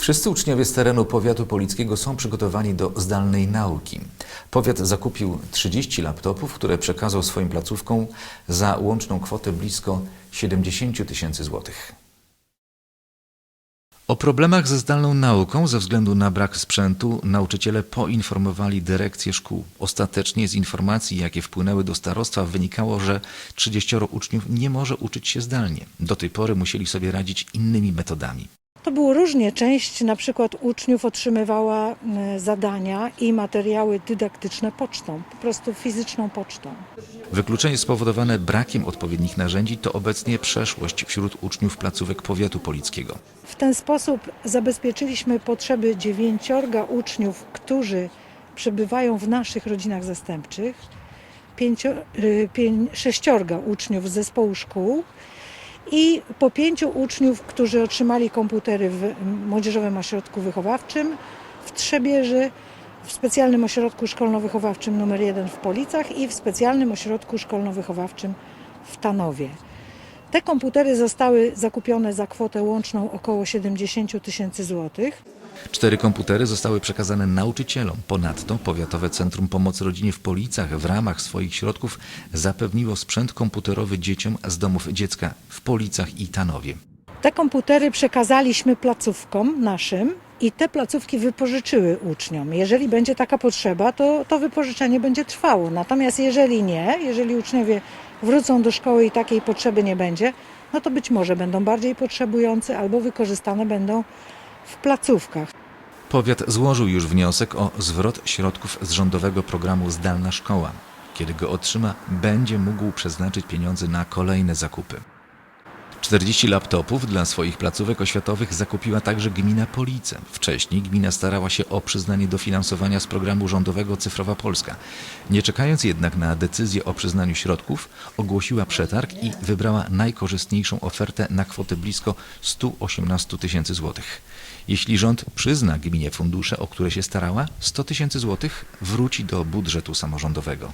Wszyscy uczniowie z terenu powiatu polickiego są przygotowani do zdalnej nauki. Powiat zakupił 30 laptopów, które przekazał swoim placówkom za łączną kwotę blisko 70 tysięcy złotych. O problemach ze zdalną nauką ze względu na brak sprzętu nauczyciele poinformowali dyrekcję szkół. Ostatecznie z informacji, jakie wpłynęły do starostwa, wynikało, że 30 uczniów nie może uczyć się zdalnie. Do tej pory musieli sobie radzić innymi metodami. To było różnie. Część na przykład uczniów otrzymywała zadania i materiały dydaktyczne pocztą, po prostu fizyczną pocztą. Wykluczenie spowodowane brakiem odpowiednich narzędzi to obecnie przeszłość wśród uczniów placówek powiatu polickiego. W ten sposób zabezpieczyliśmy potrzeby dziewięciorga uczniów, którzy przebywają w naszych rodzinach zastępczych, pięcio, y, pię, sześciorga uczniów z zespołu szkół i po pięciu uczniów, którzy otrzymali komputery w Młodzieżowym Ośrodku Wychowawczym w Trzebieży, w specjalnym ośrodku szkolno-wychowawczym nr 1 w Policach i w specjalnym ośrodku szkolno-wychowawczym w Tanowie. Te komputery zostały zakupione za kwotę łączną około 70 tysięcy złotych. Cztery komputery zostały przekazane nauczycielom. Ponadto Powiatowe Centrum Pomocy Rodzinie w Policach w ramach swoich środków zapewniło sprzęt komputerowy dzieciom z domów dziecka w Policach i Tanowie. Te komputery przekazaliśmy placówkom naszym i te placówki wypożyczyły uczniom. Jeżeli będzie taka potrzeba, to to wypożyczenie będzie trwało. Natomiast jeżeli nie, jeżeli uczniowie wrócą do szkoły i takiej potrzeby nie będzie, no to być może będą bardziej potrzebujący albo wykorzystane będą w placówkach. Powiat złożył już wniosek o zwrot środków z rządowego programu Zdalna Szkoła. Kiedy go otrzyma, będzie mógł przeznaczyć pieniądze na kolejne zakupy. 40 laptopów dla swoich placówek oświatowych zakupiła także gmina Police. Wcześniej gmina starała się o przyznanie dofinansowania z programu rządowego Cyfrowa Polska. Nie czekając jednak na decyzję o przyznaniu środków, ogłosiła przetarg i wybrała najkorzystniejszą ofertę na kwotę blisko 118 tysięcy złotych. Jeśli rząd przyzna gminie fundusze, o które się starała, 100 tysięcy złotych wróci do budżetu samorządowego.